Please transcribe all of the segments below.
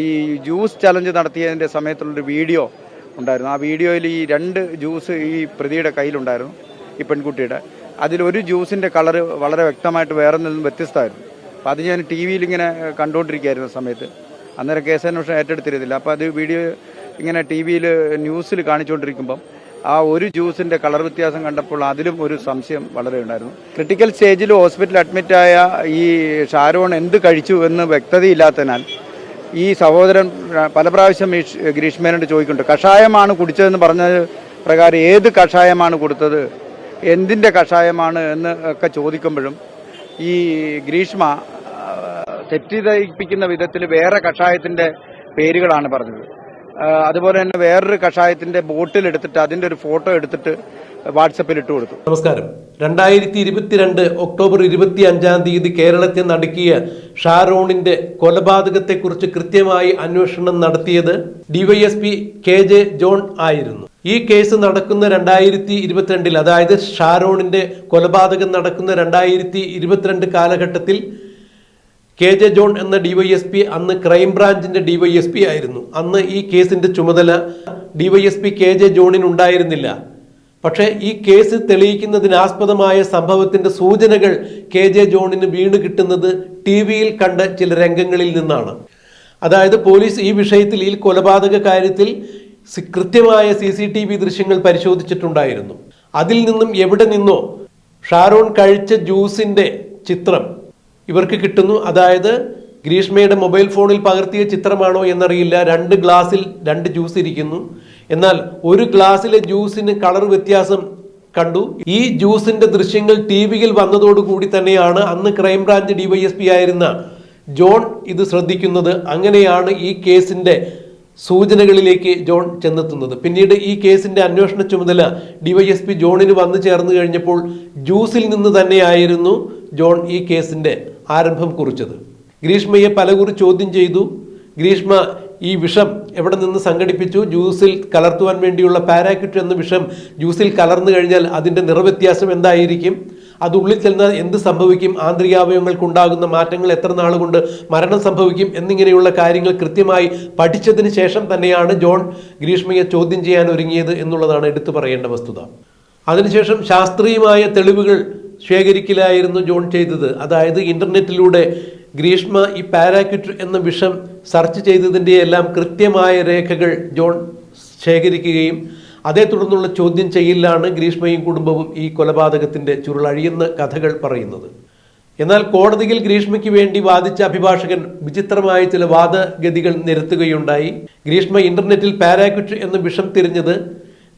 ഈ juice challenge നടത്തിയതിന്റെ സമയത്തുള്ളൊരു video ഉണ്ടായിരുന്നു. ആ വീഡിയോയിൽ ഈ രണ്ട് ജ്യൂസ് ഈ പ്രതിയുടെ കയ്യിലുണ്ടായിരുന്നു ഈ പെൺകുട്ടിയുടെ. അതിലൊരു ജ്യൂസിന്റെ കളറ് വളരെ വ്യക്തമായിട്ട് വേറെ നിന്നും വ്യത്യസ്തമായിരുന്നു. അപ്പോൾ അത് ഞാൻ ടി വിയിൽ ഇങ്ങനെ കണ്ടുകൊണ്ടിരിക്കുകയായിരുന്ന സമയത്ത്. അന്നേരം കേസന്വേഷണം ഏറ്റെടുത്തിരുന്നില്ല. അപ്പോൾ അത് വീഡിയോ ഇങ്ങനെ ടി വിയിൽ ന്യൂസിൽ കാണിച്ചുകൊണ്ടിരിക്കുമ്പം ആ ഒരു ജ്യൂസിന്റെ കളർ വ്യത്യാസം കണ്ടപ്പോൾ അതിലും ഒരു സംശയം വളരെ ഉണ്ടായിരുന്നു. ക്രിട്ടിക്കൽ സ്റ്റേജിൽ ഹോസ്പിറ്റലിൽ അഡ്മിറ്റായ ഈ ഷാരോൺ എന്ത് കഴിച്ചു എന്ന് വ്യക്തതയില്ലാത്തതിനാൽ ഈ സഹോദരൻ പല പ്രാവശ്യം ഗിരീഷ് മേനോട് ചോദിക്കുന്നുണ്ട് കഷായമാണ് കുടിച്ചതെന്ന് പറഞ്ഞത് പ്രകാരം ഏത് കഷായമാണ് കൊടുത്തത്? എന്തിന്റെ കഷായമാണ്? എന്ന് ഒക്കെ ചോദിക്കുമ്പോഴും ഈ ഗ്രീഷ്മ തെറ്റിദ്ധരിപ്പിക്കുന്ന വിധത്തിൽ വേറെ കഷായത്തിന്റെ പേരുകളാണ് പറഞ്ഞത്. അതുപോലെ തന്നെ വേറൊരു കഷായത്തിന്റെ ബോട്ടിൽ എടുത്തിട്ട് അതിന്റെ ഒരു ഫോട്ടോ എടുത്തിട്ട് വാട്സപ്പിൽ ഇട്ട് കൊടുത്തു. നമസ്കാരം. രണ്ടായിരത്തി ഇരുപത്തിരണ്ട് ഒക്ടോബർ ഇരുപത്തി അഞ്ചാം തീയതി കേരളത്തെ നടുക്കിയ ഷാരോണിന്റെ കൊലപാതകത്തെക്കുറിച്ച് കൃത്യമായി അന്വേഷണം നടത്തിയത് ഡിവൈഎസ്പി കെ ജെ ജോൺ ആയിരുന്നു. ഈ കേസ് നടക്കുന്ന രണ്ടായിരത്തി ഇരുപത്തിരണ്ടിൽ അതായത് ഷാരോണിന്റെ കൊലപാതകം നടക്കുന്ന രണ്ടായിരത്തി ഇരുപത്തിരണ്ട് കാലഘട്ടത്തിൽ കെ ജെ ജോൺ എന്ന ഡിവൈഎസ്പി അന്ന് ക്രൈംബ്രാഞ്ചിന്റെ ഡിവൈഎസ്പി ആയിരുന്നു. അന്ന് ഈ കേസിന്റെ ചുമതല ഡിവൈഎസ്പി കെ ജെ ജോണിനുണ്ടായിരുന്നില്ല പക്ഷേ ഈ കേസ് തെളിയിക്കുന്നതിനാസ്പദമായ സംഭവത്തിന്റെ സൂചനകൾ കെ ജെ ജോണിന് വീണ് കിട്ടുന്നത് ടി വിയിൽ കണ്ട ചില രംഗങ്ങളിൽ നിന്നാണ്. അതായത് പോലീസ് ഈ വിഷയത്തിൽ ഈ കൊലപാതക കാര്യത്തിൽ കൃത്യമായ സി സി ടി വി ദൃശ്യങ്ങൾ പരിശോധിച്ചിട്ടുണ്ടായിരുന്നു. അതിൽ നിന്നും എവിടെ നിന്നോ ഷാരോൺ കഴിച്ച ജ്യൂസിന്റെ ചിത്രം ഇവർക്ക് കിട്ടുന്നു. അതായത് ഗ്രീഷ്മയുടെ മൊബൈൽ ഫോണിൽ പകർത്തിയ ചിത്രമാണോ എന്നറിയില്ല. രണ്ട് ഗ്ലാസ്സിൽ രണ്ട് ജ്യൂസ് ഇരിക്കുന്നു. എന്നാൽ ഒരു ഗ്ലാസ്സിലെ ജ്യൂസിന് കളർ വ്യത്യാസം കണ്ടു. ഈ ജ്യൂസിന്റെ ദൃശ്യങ്ങൾ ടി വിയിൽ വന്നതോടുകൂടി തന്നെയാണ് അന്ന് ക്രൈംബ്രാഞ്ച് ഡിവൈഎസ്പി ആയിരുന്ന ജോൺ ഇത് ശ്രദ്ധിക്കുന്നത്. അങ്ങനെയാണ് ഈ കേസിന്റെ സൂചനകളിലേക്ക് ജോൺ ചെന്നെത്തുന്നത്. പിന്നീട് ഈ കേസിന്റെ അന്വേഷണ ചുമതല ഡിവൈഎസ്പി ജോണിന് വന്നു ചേർന്ന് കഴിഞ്ഞപ്പോൾ ജ്യൂസിൽ നിന്ന് തന്നെയായിരുന്നു ജോൺ ഈ കേസിന്റെ ആരംഭം കുറിച്ചത്. ഗ്രീഷ്മയെ പലകുറി ചോദ്യം ചെയ്തു. ഗ്രീഷ്മ ഈ വിഷം എവിടെ നിന്ന് സംഘടിപ്പിച്ചു? ജ്യൂസിൽ കലർത്തുവാൻ വേണ്ടിയുള്ള പാരാക്യൂട്ട് എന്ന വിഷം ജ്യൂസിൽ കലർന്നു കഴിഞ്ഞാൽ അതിന്റെ നിറവ്യത്യാസം എന്തായിരിക്കും? അത് ഉള്ളിൽ ചെന്നാൽ എന്ത് സംഭവിക്കും? ആന്തരികാവയവങ്ങൾക്കുണ്ടാകുന്ന മാറ്റങ്ങൾ എത്ര നാൾ കൊണ്ട് മരണം സംഭവിക്കും? എന്നിങ്ങനെയുള്ള കാര്യങ്ങൾ കൃത്യമായി പഠിച്ചതിന് ശേഷം തന്നെയാണ് ജോൺ ഗ്രീഷ്മയെ ചോദ്യം ചെയ്യാൻ ഒരുങ്ങിയത് എന്നുള്ളതാണ് എടുത്തു പറയേണ്ട വസ്തുത. അതിനുശേഷം ശാസ്ത്രീയമായ തെളിവുകൾ ശേഖരിക്കലായിരുന്നു ജോൺ ചെയ്തത്. അതായത് ഇന്റർനെറ്റിലൂടെ ഗ്രീഷ്മ ഈ പാരാക്യുറ്റ് എന്ന വിഷം സെർച്ച് ചെയ്തതിന്റെ എല്ലാം കൃത്യമായ രേഖകൾ ജോൺ ശേഖരിക്കുകയും അതേ തുടർന്നുള്ള ചോദ്യം ചെയ്യലാണ് ഗ്രീഷ്മയും കുടുംബവും ഈ കൊലപാതകത്തിന്റെ ചുരുളഴിയുന്ന കഥകൾ പറയുന്നത്. എന്നാൽ കോടതിയിൽ ഗ്രീഷ്മയ്ക്ക് വേണ്ടി വാദിച്ച അഭിഭാഷകൻ വിചിത്രമായ ചില വാദഗതികൾ നിരത്തുകയുണ്ടായി. ഗ്രീഷ്മ ഇന്റർനെറ്റിൽ പാരാക്യുറ്റ് എന്ന വിഷം തിരിഞ്ഞത്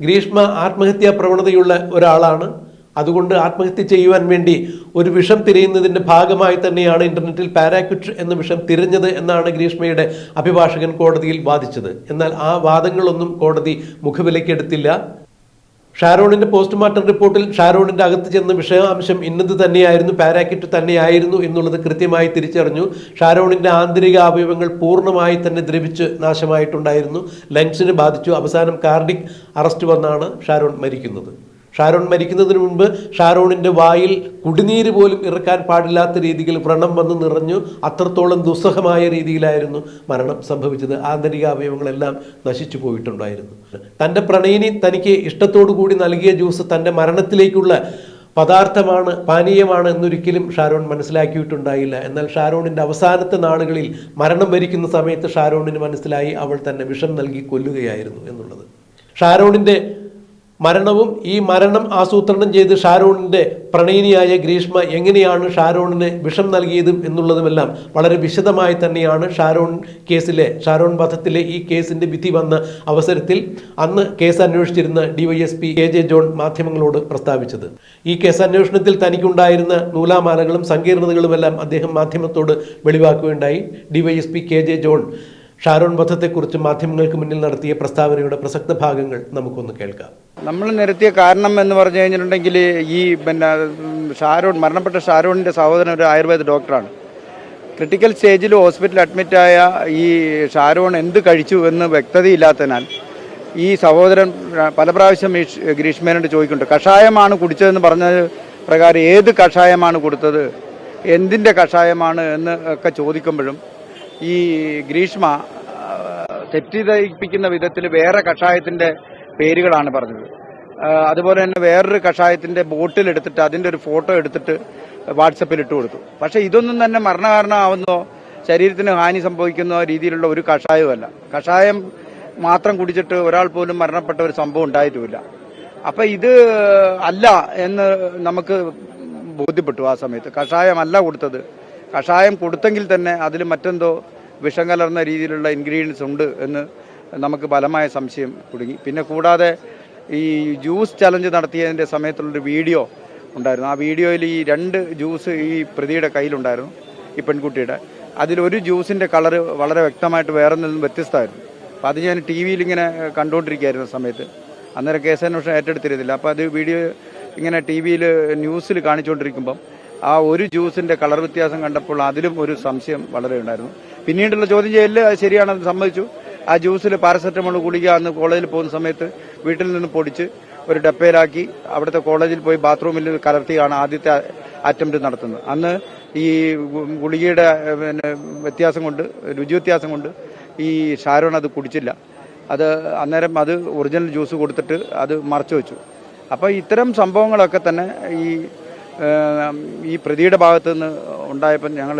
ഗ്രീഷ്മ ആത്മഹത്യാ പ്രവണതയുള്ള ഒരാളാണ്. അതുകൊണ്ട് ആത്മഹത്യ ചെയ്യുവാൻ വേണ്ടി ഒരു വിഷം തിരയുന്നതിന്റെ ഭാഗമായി തന്നെയാണ് ഇന്റർനെറ്റിൽ പാരാക്വിറ്റ് എന്ന വിഷം തിരഞ്ഞത് എന്നാണ് ഗ്രീഷ്മയുടെ അഭിഭാഷകൻ കോടതിയിൽ വാദിച്ചത്. എന്നാൽ ആ വാദങ്ങളൊന്നും കോടതി മുഖവിലക്കെടുത്തില്ല ഷാരോണിന്റെ പോസ്റ്റ്മോർട്ടം റിപ്പോർട്ടിൽ ഷാരോണിന്റെ അകത്ത് ചെന്ന വിഷയാംശം ഇന്നത് തന്നെയായിരുന്നു പാരാക്കിറ്റ് തന്നെയായിരുന്നു എന്നുള്ളത് കൃത്യമായി തിരിച്ചറിഞ്ഞു. ഷാരോണിന്റെ ആന്തരിക അവയവങ്ങൾ പൂർണമായി തന്നെ ദ്രവിച്ച് നാശമായിട്ടുണ്ടായിരുന്നു. ലങ്സിന് ബാധിച്ചു. അവസാനം കാർഡിക് അറസ്റ്റ് വന്നാണ് ഷാരോൺ മരിക്കുന്നത്. ഷാരോൺ മരിക്കുന്നതിന് മുൻപ് ഷാരോണിന്റെ വായിൽ കുടിനീര് പോലും ഇറക്കാൻ പാടില്ലാത്ത രീതിയിൽ വ്രണം വന്ന് നിറഞ്ഞു അത്രത്തോളം ദുസ്സഹമായ രീതിയിലായിരുന്നു മരണം സംഭവിച്ചത്. ആന്തരിക അവയവങ്ങളെല്ലാം നശിച്ചു പോയിട്ടുണ്ടായിരുന്നു. തന്റെ പ്രണയിനി തനിക്ക് ഇഷ്ടത്തോടു കൂടി നൽകിയ ജ്യൂസ് തന്റെ മരണത്തിലേക്കുള്ള പദാർത്ഥമാണ് പാനീയമാണ് എന്നൊരിക്കലും ഷാരോൺ മനസ്സിലാക്കിയിട്ടുണ്ടായില്ല. എന്നാൽ ഷാരോണിന്റെ അവസാനത്തെ നാളുകളിൽ മരണം വരിക്കുന്ന സമയത്ത് ഷാരോണിന് മനസ്സിലായി അവൾ തന്നെ വിഷം നൽകി കൊല്ലുകയായിരുന്നു എന്നുള്ളത്. ഷാരോണിന്റെ മരണവും ഈ മരണം ആസൂത്രണം ചെയ്ത് ഷാരോണിന്റെ പ്രണയിനിയായ ഗ്രീഷ്മ എങ്ങനെയാണ് ഷാരോണിന് വിഷം നൽകിയതും എന്നുള്ളതുമെല്ലാം വളരെ വിശദമായി തന്നെയാണ് ഷാരോൺ കേസിലെ ഷാരോൺ വധത്തിലെ ഈ കേസിന്റെ വിധി വന്ന അവസരത്തിൽ അന്ന് കേസ് അന്വേഷിച്ചിരുന്ന ഡിവൈഎസ്പി കെ ജെ ജോൺ മാധ്യമങ്ങളോട് പ്രസ്താവിച്ചത്. ഈ കേസ് അന്വേഷണത്തിൽ തനിക്കുണ്ടായിരുന്ന നൂലാമാലകളും സങ്കീർണതകളുമെല്ലാം അദ്ദേഹം മാധ്യമത്തോട് വെളിവാക്കുകയുണ്ടായി. DYSP K J John Sharon വധത്തെക്കുറിച്ച് മാധ്യമങ്ങൾക്ക് മുന്നിൽ നടത്തിയ പ്രസ്താവനയുടെ പ്രസക്ത ഭാഗങ്ങൾ നമുക്കൊന്ന് കേൾക്കാം. നമ്മൾ നിരത്തിയ കാരണം എന്ന് പറഞ്ഞു കഴിഞ്ഞിട്ടുണ്ടെങ്കിൽ ഈ പിന്നെ ഷാരോൺ മരണപ്പെട്ട ഷാരോണിന്റെ സഹോദരൻ ഒരു ആയുർവേദ ഡോക്ടറാണ്. ക്രിട്ടിക്കൽ സ്റ്റേജിൽ ഹോസ്പിറ്റലിൽ അഡ്മിറ്റായ ഈ ഷാരോൺ എന്ത് കഴിച്ചു എന്ന് വ്യക്തതയില്ലാത്തതിനാൽ ഈ സഹോദരൻ പല പ്രാവശ്യം ഈ ഗ്രീഷ്മേനോട് ചോദിക്കുന്നുണ്ട് കഷായമാണ് കുടിച്ചതെന്ന് പറഞ്ഞ പ്രകാരം ഏത് കഷായമാണ് കൊടുത്തത്? എന്തിന്റെ കഷായമാണ്? എന്ന് ഒക്കെ ചോദിക്കുമ്പോഴും ഈ ഗ്രീഷ്മ തെറ്റിദ്ധരിപ്പിക്കുന്ന വിധത്തിൽ വേറെ കഷായത്തിന്റെ പേരുകളാണ് പറഞ്ഞത്. അതുപോലെ തന്നെ വേറൊരു കഷായത്തിന്റെ ബോട്ടിൽ എടുത്തിട്ട് അതിന്റെ ഒരു ഫോട്ടോ എടുത്തിട്ട് വാട്സപ്പിൽ ഇട്ട് കൊടുത്തു. പക്ഷെ ഇതൊന്നും തന്നെ മരണകാരണമാവുന്നോ ശരീരത്തിന് ഹാനി സംഭവിക്കുന്ന രീതിയിലുള്ള ഒരു കഷായവുമല്ല. കഷായം മാത്രം കുടിച്ചിട്ട് ഒരാൾ പോലും മരണപ്പെട്ട ഒരു സംഭവം ഉണ്ടായിട്ടുമില്ല അപ്പൊ ഇത് അല്ല എന്ന് നമുക്ക് ബോധ്യപ്പെട്ടു ആ സമയത്ത്. കഷായമല്ല കൊടുത്തത്. കഷായം കൊടുത്തെങ്കിൽ തന്നെ അതിൽ മറ്റെന്തോ വിഷം കലർന്ന രീതിയിലുള്ള ഇൻഗ്രീഡിയൻസ് ഉണ്ട് എന്ന് നമുക്ക് ബലമായ സംശയം കുടുങ്ങി. പിന്നെ കൂടാതെ ഈ ജ്യൂസ് ചലഞ്ച് നടത്തിയതിന്റെ സമയത്തുള്ളൊരു വീഡിയോ ഉണ്ടായിരുന്നു. ആ വീഡിയോയിൽ ഈ രണ്ട് ജ്യൂസ് ഈ പ്രതിയുടെ കയ്യിലുണ്ടായിരുന്നു ഈ പെൺകുട്ടിയുടെ. അതിലൊരു ജ്യൂസിന്റെ കളറ് വളരെ വ്യക്തമായിട്ട് വേറെ നിന്നും വ്യത്യസ്തമായിരുന്നു. അപ്പം അത് ഞാൻ ടി വിയിൽ ഇങ്ങനെ കണ്ടുകൊണ്ടിരിക്കുകയായിരുന്നു സമയത്ത്. അന്നേരം കേസന്വേഷണം ഏറ്റെടുത്തിരുന്നില്ല. അപ്പോൾ അത് വീഡിയോ ഇങ്ങനെ ടി വിയിൽ ന്യൂസിൽ കാണിച്ചുകൊണ്ടിരിക്കുമ്പം ആ ഒരു ജ്യൂസിന്റെ കളർ വ്യത്യാസം കണ്ടപ്പോൾ അതിലും ഒരു സംശയം വളരെ ഉണ്ടായിരുന്നു. പിന്നീടുള്ള ചോദ്യം ചെയ്യലിൽ അത് ശരിയാണെന്ന് സമ്മതിച്ചു. ആ ജ്യൂസിൽ പാരസെറ്റമോൾ ഗുളിക അന്ന് കോളേജിൽ പോകുന്ന സമയത്ത് വീട്ടിൽ നിന്ന് പൊടിച്ച് ഒരു ഡപ്പയിലാക്കി അവിടുത്തെ കോളേജിൽ പോയി ബാത്റൂമിൽ കലർത്തിയാണ് ആദ്യത്തെ അറ്റംപ്റ്റ് നടത്തുന്നത്. അന്ന് ഈ ഗുളികയുടെ പിന്നെ വ്യത്യാസം കൊണ്ട് രുചി വ്യത്യാസം കൊണ്ട് ഈ ഷാരോൺ അത് കുടിച്ചില്ല. അത് അന്നേരം അത് ഒറിജിനൽ ജ്യൂസ് കൊടുത്തിട്ട് അത് മറച്ചു വെച്ചു. അപ്പോൾ ഇത്തരം സംഭവങ്ങളൊക്കെ തന്നെ ഈ ഈ പ്രതിയുടെ ഭാഗത്ത് നിന്ന് ഉണ്ടായപ്പോൾ ഞങ്ങൾ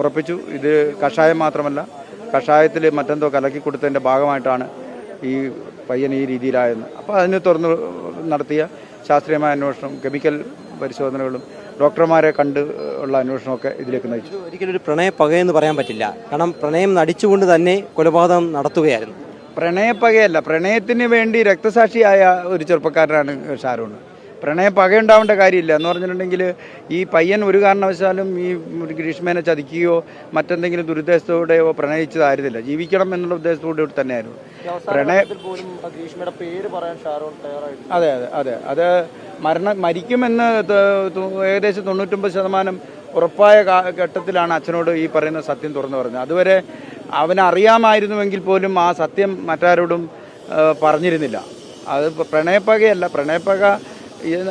ഉറപ്പിച്ചു. ഇത് കഷായം മാത്രമല്ല കഷായത്തിൽ മറ്റെന്തോ കലക്കി കൊടുത്തതിന്റെ ഭാഗമായിട്ടാണ് ഈ പയ്യൻ ഈ രീതിയിലായെന്ന്. അപ്പോൾ അതിനെ തുറന്ന് നടത്തിയ ശാസ്ത്രീയമായ അന്വേഷണം കെമിക്കൽ പരിശോധനകളും ഡോക്ടർമാരെ കണ്ട് ഉള്ള അന്വേഷണമൊക്കെ ഇതിലേക്ക് നയിച്ചു. ഒരിക്കലും ഒരു പ്രണയ പകയെന്ന് പറയാൻ പറ്റില്ല. കാരണം പ്രണയം നടിച്ചുകൊണ്ട് തന്നെ കൊലപാതകം നടത്തുകയായിരുന്നു. പ്രണയപ്പകയല്ല പ്രണയത്തിന് വേണ്ടി രക്തസാക്ഷിയായ ഒരു ചെറുപ്പക്കാരനാണ് ഷാരൂൺ പ്രണയ പകയുണ്ടാവേണ്ട കാര്യമില്ല എന്ന് പറഞ്ഞിട്ടുണ്ടെങ്കിൽ ഈ പയ്യൻ ഒരു കാരണവശാലും ഈ ഗ്രീഷ്മേനെ ചതിക്കുകയോ മറ്റെന്തെങ്കിലും ദുരുദ്ദേശത്തോടെയോ പ്രണയിച്ചതായിരുന്നില്ല ജീവിക്കണം എന്നുള്ള ഉദ്ദേശത്തോടെ തന്നെയായിരുന്നു. പ്രണയ അതെ അതെ അതെ. അത് മരണം മരിക്കുമെന്ന് ഏകദേശം തൊണ്ണൂറ്റൊമ്പത് ശതമാനം ഉറപ്പായ ഘട്ടത്തിലാണ് അച്ഛനോട് ഈ പറയുന്ന സത്യം തുറന്നു പറഞ്ഞത്. അതുവരെ അവനറിയാമായിരുന്നുവെങ്കിൽ പോലും ആ സത്യം മറ്റാരോടും പറഞ്ഞിരുന്നില്ല. അത് പ്രണയപ്പകയല്ല. പ്രണയപ്പക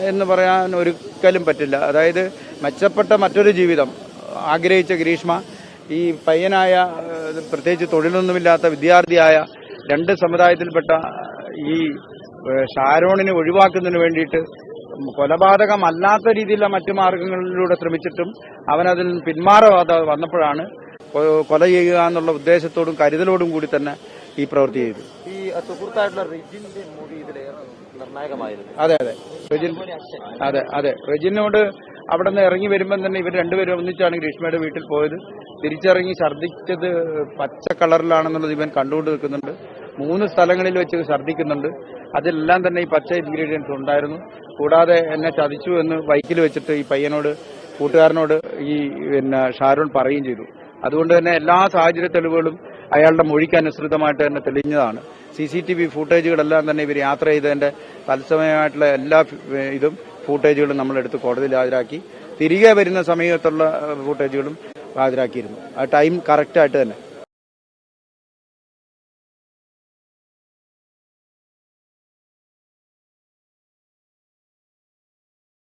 എന്ന് പറയാൻ ഒരിക്കലും പറ്റില്ല. അതായത് മെച്ചപ്പെട്ട മറ്റൊരു ജീവിതം ആഗ്രഹിച്ച ഗ്രീഷ്മ ഈ പയ്യനായ പ്രത്യേകിച്ച് തൊഴിലൊന്നുമില്ലാത്ത വിദ്യാർത്ഥിയായ രണ്ട് സമുദായത്തിൽപ്പെട്ട ഈ ഷാരോണിനെ ഒഴിവാക്കുന്നതിന് വേണ്ടിയിട്ട് കൊലപാതകമല്ലാത്ത രീതിയിലുള്ള മറ്റു മാർഗങ്ങളിലൂടെ ശ്രമിച്ചിട്ടും അവനതിൽ പിന്മാറാതെ വന്നപ്പോഴാണ് കൊല ചെയ്യുക എന്നുള്ള ഉദ്ദേശത്തോടും കരുതലോടും കൂടി തന്നെ ഈ പ്രവൃത്തി ചെയ്തു. സുഹൃത്തായിട്ടുള്ള റിജിന്റെ മൊഴി ഇതിലേറെ നിർണായകമായിരുന്നു. അതെ അതെ. റെജിൻ അതെ അതെ. റെജിനോട് അവിടെ നിന്ന് ഇറങ്ങി വരുമ്പോൾ തന്നെ ഇവർ രണ്ടുപേരും ഒന്നിച്ചാണ് ഗ്രീഷ്മയുടെ വീട്ടിൽ പോയത്. തിരിച്ചിറങ്ങി ഛർദ്ദിച്ചത് പച്ച കളറിലാണെന്നുള്ളത് ഇവൻ കണ്ടുകൊണ്ട് നിൽക്കുന്നുണ്ട്. മൂന്ന് സ്ഥലങ്ങളിൽ വെച്ച് ഛർദ്ദിക്കുന്നുണ്ട് അതിലെല്ലാം തന്നെ ഈ പച്ച ഇൻഗ്രീഡിയൻസ് ഉണ്ടായിരുന്നു. കൂടാതെ എന്നെ ചതിച്ചു എന്ന് ബൈക്കിൽ വെച്ചിട്ട് ഈ പയ്യനോട് കൂട്ടുകാരനോട് ഈ പിന്നെ ഷാരോൺ പറയുകയും ചെയ്തു. അതുകൊണ്ട് തന്നെ എല്ലാ സാഹചര്യ തെളിവുകളും അയാളുടെ മൊഴിക്ക് അനുസൃതമായിട്ട് തന്നെ തെളിഞ്ഞതാണ്. സി സി ടി വി ഫൂട്ടേജുകളെല്ലാം തന്നെ ഇവർ യാത്ര ചെയ്തതിന്റെ തത്സമയമായിട്ടുള്ള എല്ലാ ഇതും ഫൂട്ടേജുകളും നമ്മളെടുത്ത് കോടതിയിൽ ഹാജരാക്കി. തിരികെ വരുന്ന സമയത്തുള്ള ഫൂട്ടേജുകളും ഹാജരാക്കിയിരുന്നു. ആ ടൈം കറക്റ്റായിട്ട് തന്നെ.